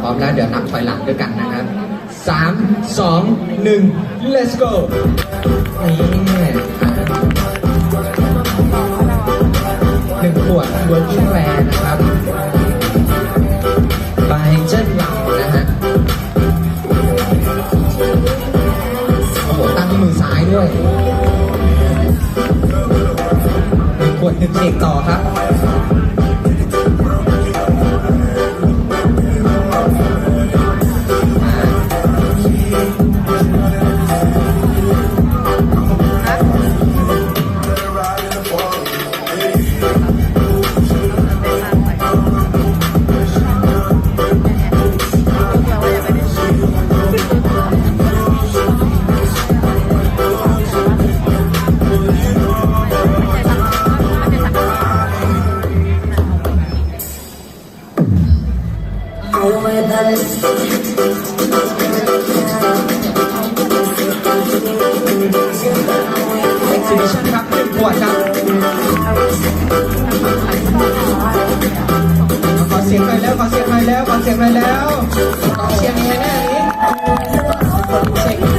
พร้อมแล้วเดี๋ยวนับถอยหลังด้วยกันนะครับสามสองหนึ่ง let's go นี่หนึ่งขวดเวิร์กแรงนะครับ exhibition ครับหนึ่งขวดครับขอเสียงหน่อยแล้วขอเสียงหน่อยแล้วขอเสียงหน่อยแล้วขอเสียงไงแน่นี้เสียง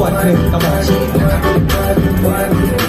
สองขวดหนึ่งกระบอกฉีดนะครับ